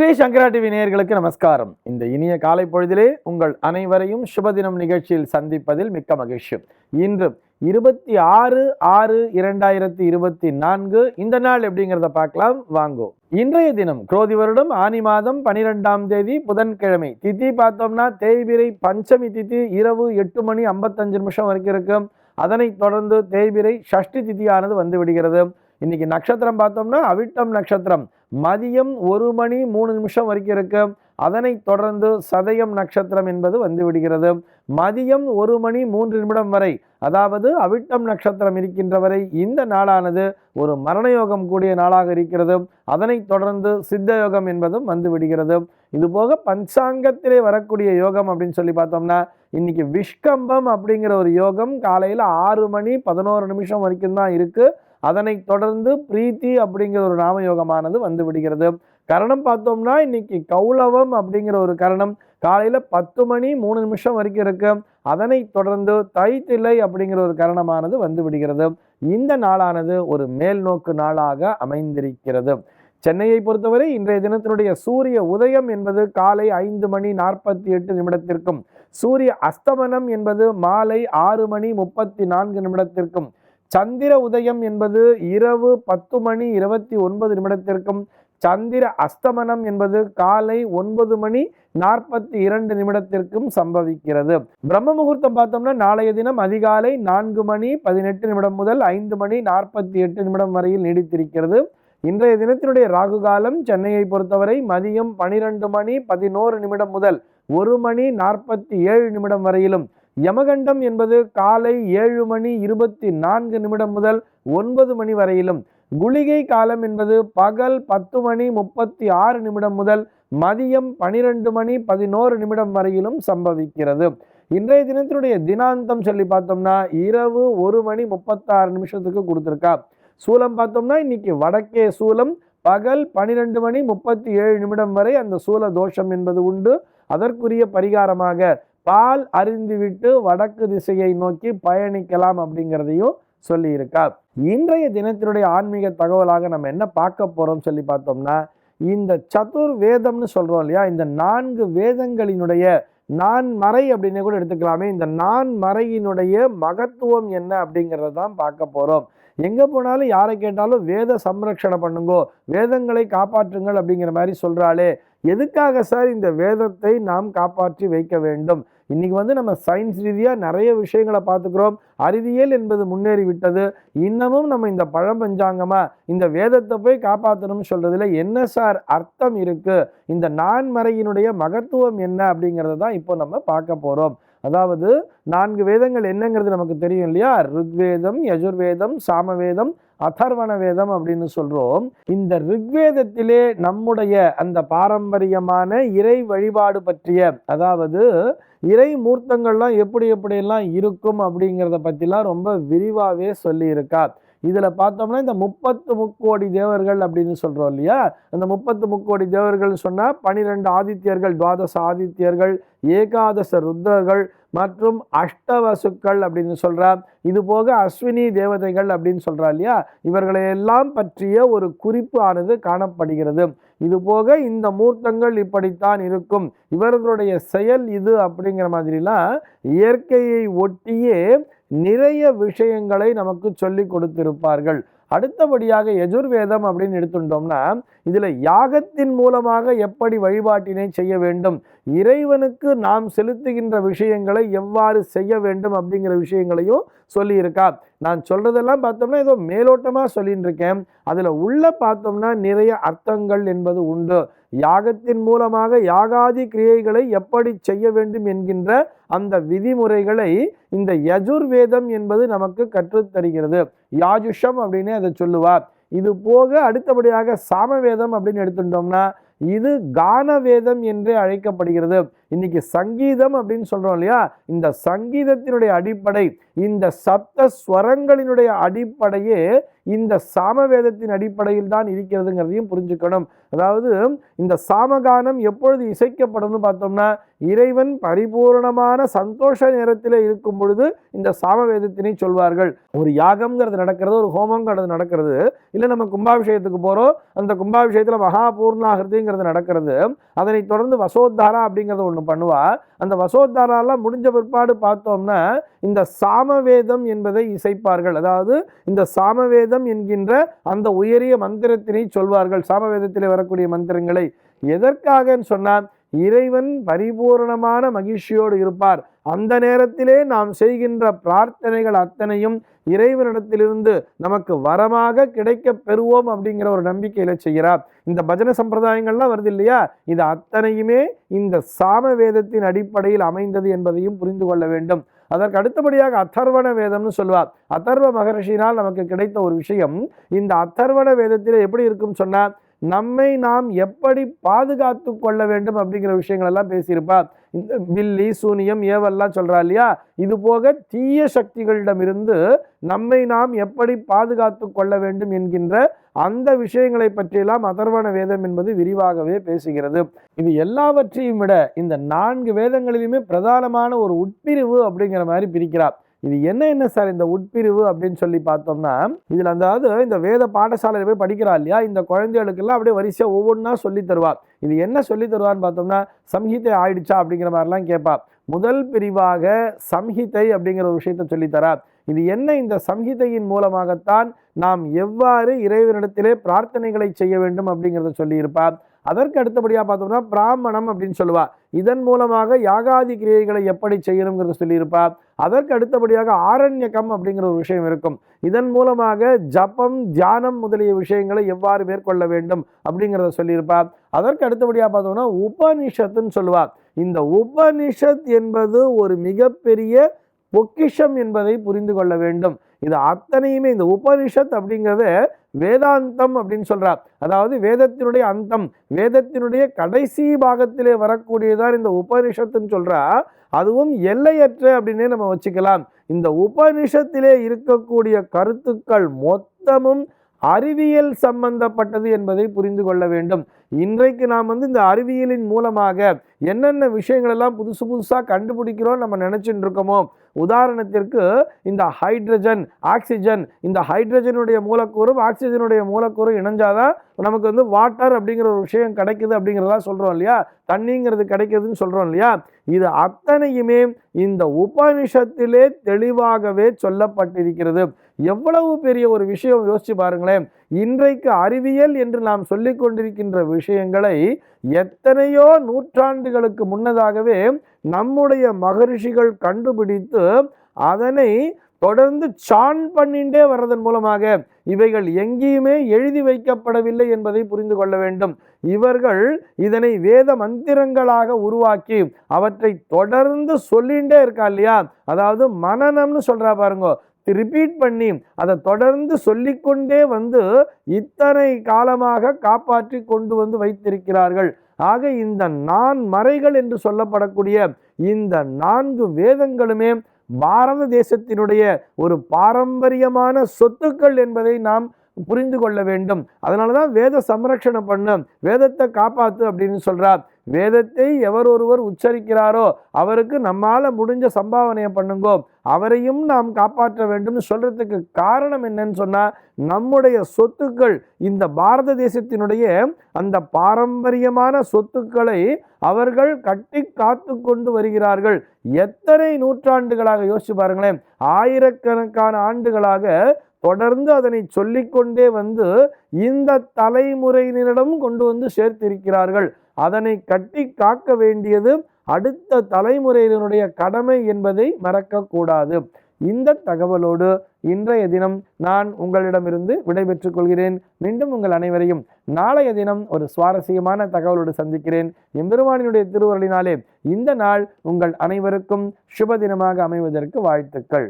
ஸ்ரீ சங்கரா TV நேயர்களுக்கு நமஸ்காரம். இந்த இனிய காலை பொழுதிலே உங்கள் அனைவரையும் சுபதினம் நிகழ்ச்சியில் சந்திப்பதில் மிக்க மகிழ்ச்சி. இன்று இருபத்தி ஆறு ஆறு இரண்டாயிரத்தி இருபத்தி நான்கு இந்த நாள் எப்படிங்கிறத பார்க்கலாம். வாங்கோ. இன்றைய தினம் குரோதி வருடம் ஆனி மாதம் பனிரெண்டாம் தேதி புதன்கிழமை. திதி பார்த்தோம்னா தேய்பிரை பஞ்சமி திதி இரவு எட்டு மணி ஐம்பத்தஞ்சு நிமிஷம் வரைக்கும் இருக்கும். அதனைத் தொடர்ந்து தேய்பிரை ஷஷ்டி திதியானது வந்து விடுகிறது. இன்னைக்கு நட்சத்திரம் பார்த்தோம்னா அவிட்டம் நட்சத்திரம். மதியம் ஒரு மணி மூணு நிமிஷம் வரைக்கும் இருக்கு. அதனை தொடர்ந்து சதயம் நட்சத்திரம் என்பது வந்து விடுகிறது. மதியம் ஒரு மணி மூன்று நிமிடம் வரை அதாவது அவிட்டம் நட்சத்திரம் இருக்கின்ற வரை இந்த நாளானது ஒரு மரணயோகம் கூடிய நாளாக இருக்கிறது. அதனைத் தொடர்ந்து சித்த யோகம் என்பதும் வந்து விடுகிறது. இதுபோக பஞ்சாங்கத்திலே வரக்கூடிய யோகம் அப்படின்னு சொல்லி பார்த்தோம்னா இன்னைக்கு விஷ்கம்பம் அப்படிங்கிற ஒரு யோகம் காலையில் ஆறு மணி பதினோரு நிமிஷம் வரைக்கும் தான் இருக்குது அதனை தொடர்ந்து பிரீத்தி அப்படிங்கிற ஒரு நாமயோகமானது வந்து விடுகிறது. கரணம் பார்த்தோம்னா இன்னைக்கு கௌலவம் அப்படிங்கிற ஒரு கரணம் காலையில் பத்து மணி மூணு நிமிஷம் வரைக்கும் இருக்கு. அதனை தொடர்ந்து தைத்திலை அப்படிங்கிற ஒரு கரணமானது வந்து விடுகிறது. இந்த நாளானது ஒரு மேல் நோக்கு நாளாக அமைந்திருக்கிறது. சென்னையை பொறுத்தவரை இன்றைய தினத்தினுடைய சூரிய உதயம் என்பது காலை ஐந்து மணி நாற்பத்தி எட்டு நிமிடத்திற்கும் சூரிய அஸ்தமனம் என்பது மாலை ஆறு மணி முப்பத்தி நான்கு நிமிடத்திற்கும் சந்திர உதயம் என்பது இரவு பத்து மணி இருபத்தி ஒன்பது நிமிடத்திற்கும் சந்திர அஸ்தமனம் என்பது காலை ஒன்பது மணி நாற்பத்தி இரண்டு நிமிடத்திற்கும் சம்பவிக்கிறது. பிரம்ம முகூர்த்தம் பார்த்தோம்னா நாளைய தினம் அதிகாலை நான்கு மணி பதினெட்டு நிமிடம் முதல் ஐந்து மணி நாற்பத்தி எட்டு நிமிடம் வரையில் நீடித்திருக்கிறது. இன்றைய தினத்தினுடைய ராகு காலம் சென்னையை பொறுத்தவரை மதியம் பனிரெண்டு மணி பதினோரு நிமிடம் முதல் ஒரு மணி நாற்பத்தி ஏழு நிமிடம் வரையிலும் யமகண்டம் என்பது காலை ஏழு மணி இருபத்தி நான்கு நிமிடம் முதல் ஒன்பது மணி வரையிலும். குளிகை காலம் என்பது பகல் பத்து மணி முப்பத்தி ஆறு நிமிடம் முதல் மதியம் பனிரெண்டு மணி பதினோரு நிமிடம் வரையிலும் சம்பவிக்கிறது. இன்றைய தினத்தினுடைய தினாந்தம் சொல்லி பார்த்தோம்னா இரவு ஒரு மணி முப்பத்தாறு நிமிஷத்துக்கு கொடுத்துருக்கா. சூலம் பார்த்தோம்னா இன்னைக்கு வடக்கே சூலம் பகல் பனிரெண்டு மணி முப்பத்தி ஏழு நிமிடம் வரை அந்த சூல தோஷம் என்பது உண்டு. அதற்குரிய பரிகாரமாக பால் அறிந்துவிட்டு வடக்கு திசையை நோக்கி பயணிக்கலாம் அப்படிங்கிறதையும் சொல்லியிருக்கார். இன்றைய தினத்தினுடைய ஆன்மீக தகவலாக நம்ம என்ன பார்க்க போகிறோம் சொல்லி பார்த்தோம்னா இந்த சதுர் வேதம்னு சொல்கிறோம் இல்லையா? இந்த நான்கு வேதங்களினுடைய நான் மறை அப்படின்னு கூட எடுத்துக்கலாமே. இந்த நான் மறையினுடைய மகத்துவம் என்ன அப்படிங்கிறத தான் பார்க்க போகிறோம் எங்கே போனாலும் யாரை கேட்டாலும் வேத சம்ரக்ஷணை பண்ணுங்கோ வேதங்களை காப்பாற்றுங்கள் அப்படிங்கிற மாதிரி சொல்கிறாளே எதுக்காக சார் இந்த வேதத்தை நாம் காப்பாற்றி வைக்க வேண்டும்? இன்னைக்கு வந்து நம்ம சயின்ஸ் ரீதியாக நிறைய விஷயங்களை பார்த்துக்கிறோம். அறிவியல் என்பது முன்னேறி விட்டது இன்னமும் நம்ம இந்த பழம்பஞ்சாங்கமாக இந்த வேதத்தை போய் காப்பாற்றணும்னு சொல்கிறதுல என்ன சார் அர்த்தம் இருக்குது இந்த நான்மறையினுடைய மகத்துவம் என்ன அப்படிங்கிறத தான் இப்போ நம்ம பார்க்க போகிறோம் அதாவது நான்கு வேதங்கள் என்னங்கிறது நமக்கு தெரியும் இல்லையா? ருக்வேதம் யஜுர்வேதம் சாமவேதம் அதர்வண வேதம் அப்படின்னு சொல்கிறோம் இந்த ரிக்வேதத்திலே நம்முடைய அந்த பாரம்பரியமான இறை வழிபாடு பற்றிய அதாவது இறை மூர்த்தங்கள்லாம் எப்படி எப்படியெல்லாம் இருக்கும் அப்படிங்கிறத பற்றிலாம் ரொம்ப விரிவாகவே சொல்லியிருக்கா இதில் பார்த்தோம்னா இந்த முப்பத்து முக்கோடி தேவர்கள் அப்படின்னு சொல்கிறோம் இல்லையா? அந்த முப்பத்து முக்கோடி தேவர்கள் சொன்னால் பனிரெண்டு ஆதித்யர்கள் துவாதச ஆதித்யர்கள் ஏகாதச ருத்ரர்கள் மற்றும் அஷ்டவசுக்கள் அப்படின்னு சொல்கிறா இது போக அஸ்வினி தேவதைகள் அப்படின்னு சொல்கிறா இல்லையா? இவர்களையெல்லாம் பற்றிய ஒரு குறிப்பு ஆனது காணப்படுகிறது. இது போக இந்த மூர்த்தங்கள் இப்படித்தான் இருக்கும். இவர்களுடைய செயல் இது அப்படிங்கிற மாதிரிலாம் இயற்கையை ஒட்டியே நிறைய விஷயங்களை நமக்கு சொல்லி கொடுத்திருப்பார்கள். அடுத்தபடியாக எஜுர்வேதம் அப்படின்னு எடுத்துட்டோம்னா இதில் யாகத்தின் மூலமாக எப்படி வழிபாட்டினை செய்ய வேண்டும் இறைவனுக்கு நாம் செலுத்துகின்ற விஷயங்களை எவ்வாறு செய்ய வேண்டும் அப்படிங்கிற விஷயங்களையும் சொல்லியிருக்கா. நான் சொல்கிறதெல்லாம் பார்த்தோம்னா ஏதோ மேலோட்டமாக சொல்லின்னு இருக்கேன் அதில் உள்ள பார்த்தோம்னா நிறைய அர்த்தங்கள் என்பது உண்டு. யாகத்தின் மூலமாக யாகாதி கிரியைகளை எப்படி செய்ய வேண்டும் என்கின்ற அந்த விதிமுறைகளை இந்த யஜுர்வேதம் என்பது நமக்கு கற்றுத்தருகிறது. யாஜுஷம் அப்படின்னு அதை சொல்லுவார் இது போக அடுத்தபடியாக சாமவேதம் அப்படின்னு எடுத்துட்டோம்னா இது கான வேதம் என்றே அழைக்கப்படுகிறது. இன்னைக்கு சங்கீதம் அப்படின்னு சொல்கிறோம் இல்லையா? இந்த சங்கீதத்தினுடைய அடிப்படை இந்த சப்த ஸ்வரங்களினுடைய அடிப்படையே இந்த சாமவேதத்தின் அடிப்படையில் தான் இருக்கிறதுங்கிறதையும் புரிஞ்சுக்கணும். அதாவது இந்த சாமகானம் எப்பொழுது இசைக்கப்படும்னு பார்த்தோம்னா இறைவன் பரிபூர்ணமான சந்தோஷ நேரத்தில் இருக்கும் பொழுது இந்த சாமவேதத்தினை சொல்வார்கள். ஒரு யாகம்ங்கிறது நடக்கிறது ஒரு ஹோமங்கிறது நடக்கிறது. இல்லை நம்ம கும்பாபிஷேகத்துக்கு போகிறோம் அந்த கும்பாபிஷேகத்தில் மகாபூர்ணாகிருதிங்கிறது நடக்கிறது. அதனை தொடர்ந்து வசோத்தாரா அப்படிங்கிறது ஒன்று பண்ணுவா. அந்த வசோத்தாராலாம் முடிஞ்ச பிற்பாடு பார்த்தோம்னா இந்த சாமவேதம் என்பதை இசைப்பார்கள். அதாவது இந்த சாமவேதம் என்கின்ற அந்த உயரிய மந்திரத்தினை சொல்வார்கள். சாமவேதத்தில் வரக்கூடிய மந்திரங்களை. எதற்காகன்னு சொன்னால் இறைவன் பரிபூரணமான மகிழ்ச்சியோடு இருப்பார். அந்த நேரத்திலே நாம் செய்கின்ற பிரார்த்தனைகள் அத்தனையும் இறைவனிடத்திலிருந்து நமக்கு வரமாக கிடைக்க பெறுவோம் அப்படிங்கிற ஒரு நம்பிக்கையில செய்கிறார். இந்த பஜன சம்பிரதாயங்கள்லாம் வருது இல்லையா? இது அத்தனையுமே இந்த சாம வேதத்தின் அடிப்படையில் அமைந்தது என்பதையும் புரிந்து கொள்ள வேண்டும். அதற்கு அடுத்தபடியாக அத்தர்வண வேதம்னு சொல்லுவார். அதர்வ மகர்ஷினால் நமக்கு கிடைத்த ஒரு விஷயம் இந்த அத்தர்வண வேதத்தில் எப்படி இருக்கும் சொன்னால் நம்மை நாம் எப்படி பாதுகாத்து கொள்ள வேண்டும் அப்படிங்கிற விஷயங்கள் எல்லாம் பேசியிருப்பார். இந்த பில்லி சூனியம் ஏவெல்லாம் சொல்கிறா இல்லையா? இது போக தீய சக்திகளிடமிருந்து நம்மை நாம் எப்படி பாதுகாத்து கொள்ள வேண்டும் என்கின்ற அந்த விஷயங்களை பற்றியெல்லாம் அதர்வண வேதம் என்பது விரிவாகவே பேசுகிறது. இது எல்லாவற்றையும் விட இந்த நான்கு வேதங்களிலுமே பிரதானமான ஒரு உட்பிரிவு அப்படிங்கிற மாதிரி பிரிக்கிறார். இது என்ன என்ன சார் இந்த உட்பிரிவு அப்படின்னு சொல்லி பார்த்தோம்னா இதில் அதாவது இந்த வேத பாடசாலையில் போய் படிக்கிறா இல்லையா? இந்த குழந்தைகளுக்கெல்லாம் அப்படியே வரிசையாக ஒவ்வொன்றா சொல்லி தருவார் இது என்ன சொல்லி தருவான்னு பார்த்தோம்னா சம்ஹிதை ஆயிடுச்சா அப்படிங்கிற மாதிரிலாம் கேட்பா. முதல் பிரிவாக சம்ஹிதை அப்படிங்கிற ஒரு விஷயத்த சொல்லித்தரார் இது என்ன இந்த சம்ஹிதையின் மூலமாகத்தான் நாம் எவ்வாறு இறைவனிடத்திலே பிரார்த்தனைகளை செய்ய வேண்டும் அப்படிங்கிறத சொல்லியிருப்பார் அதற்கு அடுத்தபடியாக பார்த்தோம்னா பிராமணம் அப்படின்னு சொல்லுவார் இதன் மூலமாக யாகாதி கிரியைகளை எப்படி செய்யணுங்கிறத சொல்லியிருப்பார் அதற்கு அடுத்தபடியாக ஆரண்யகம் அப்படிங்கிற ஒரு விஷயம் இருக்கும். இதன் மூலமாக ஜபம் தியானம் முதலிய விஷயங்களை எவ்வாறு மேற்கொள்ள வேண்டும் அப்படிங்கிறத சொல்லியிருப்பார். அதற்கு அடுத்தபடியாக பார்த்தோம்னா உபனிஷத்துன்னு சொல்லுவார். இந்த உபனிஷத் என்பது ஒரு மிகப்பெரிய பொக்கிஷம் என்பதை புரிந்து கொள்ள வேண்டும். இது அத்தனையுமே இந்த உபனிஷத் அப்படிங்கிறது வேதாந்தம் அப்படின்னு சொல்கிறார் அதாவது வேதத்தினுடைய அந்தம் வேதத்தினுடைய கடைசி பாகத்திலே வரக்கூடியதான் இந்த உபனிஷத்துன்னு சொல்கிறா அதுவும் எல்லையற்ற அப்படின்னே நம்ம வச்சுக்கலாம். இந்த உபனிஷத்திலே இருக்கக்கூடிய கருத்துக்கள் மொத்தமும் அறிவியல் சம்பந்தப்பட்டது என்பதை புரிந்து கொள்ள வேண்டும். இன்றைக்கு நாம் வந்து இந்த அறிவியலின் மூலமாக என்னென்ன விஷயங்கள் எல்லாம் புதுசு புதுசாக கண்டுபிடிக்கிறோம் நம்ம நினச்சிட்டு இருக்கோமோ உதாரணத்திற்கு இந்த ஹைட்ரஜன் ஆக்சிஜன் இந்த ஹைட்ரஜனுடைய மூலக்கூறும் ஆக்சிஜனுடைய மூலக்கூறும் இணைஞ்சாதான் நமக்கு வந்து வாட்டர் அப்படிங்கிற ஒரு விஷயம் கிடைக்குது அப்படிங்கிறதெல்லாம் சொல்கிறோம் இல்லையா? தண்ணிங்கிறது கிடைக்குதுன்னு சொல்கிறோம் இல்லையா? இது அத்தனையுமே இந்த உபனிஷத்திலே தெளிவாகவே சொல்லப்பட்டிருக்கிறது. எவ்வளவு பெரிய ஒரு விஷயம் யோசிச்சு பாருங்களேன். இன்றைக்கு அறிவியல் என்று நாம் சொல்லிக் கொண்டிருக்கின்ற விஷயங்களை எத்தனையோ நூற்றாண்டுகளுக்கு முன்னதாகவே நம்முடைய மகரிஷிகள் கண்டுபிடித்து அதனை தொடர்ந்து சான் பண்ணிண்டே வர்றதன் மூலமாக இவைகள் எங்கேயுமே எழுதி வைக்கப்படவில்லை என்பதை புரிந்து கொள்ள வேண்டும். இவர்கள் இதனை வேத மந்திரங்களாக உருவாக்கி அவற்றை தொடர்ந்து சொல்லிகிட்டே இருக்கா இல்லையா? அதாவது மனநம்னு சொல்கிறா பாருங்க. ரிப்பீட் பண்ணி அதை தொடர்ந்து சொல்லிக்கொண்டே வந்து இத்தனை காலமாக காப்பாற்றி கொண்டு வந்து வைத்திருக்கிறார்கள். ஆக இந்த நான் மறைகள் என்று சொல்லப்படக்கூடிய இந்த நான்கு வேதங்களுமே பாரத தேசத்தினுடைய ஒரு பாரம்பரியமான சொத்துக்கள் என்பதை நாம் புரிந்து கொள்ள வேண்டும். அதனால தான் வேத சம்ரட்சணம் பண்ண வேதத்தை காப்பாற்று அப்படின்னு சொல்கிறார் வேதத்தை எவர் ஒருவர் உச்சரிக்கிறாரோ அவருக்கு நம்மால் முடிஞ்ச சம்பாவனையை பண்ணுங்கோ அவரையும் நாம் காப்பாற்ற வேண்டும்னு சொல்கிறதுக்கு காரணம் என்னன்னு சொன்னால் நம்முடைய சொத்துக்கள் இந்த பாரத தேசத்தினுடைய அந்த பாரம்பரியமான சொத்துக்களை அவர்கள் கட்டி காத்து கொண்டு வருகிறார்கள். எத்தனை நூற்றாண்டுகளாக யோசிச்சு பாருங்களேன். ஆயிரக்கணக்கான ஆண்டுகளாக தொடர்ந்து அதனை சொல்லிக்கொண்டே வந்து இந்த தலைமுறையினரிடம் கொண்டு வந்து சேர்த்திருக்கிறார்கள். அதனை கட்டி காக்க வேண்டியது அடுத்த தலைமுறையினருடைய கடமை என்பதை மறக்கக்கூடாது. இந்த தகவலோடு இன்றைய தினம் நான் உங்களிடமிருந்து விடைபெற்றுக் கொள்கிறேன். மீண்டும் உங்கள் அனைவரையும் நாளைய தினம் ஒரு சுவாரஸ்யமான தகவலோடு சந்திக்கிறேன். எம்பெருமானினுடைய திருவருளினாலே இந்த நாள் உங்கள் அனைவருக்கும் சுப தினமாக அமைவதற்கு வாழ்த்துக்கள்.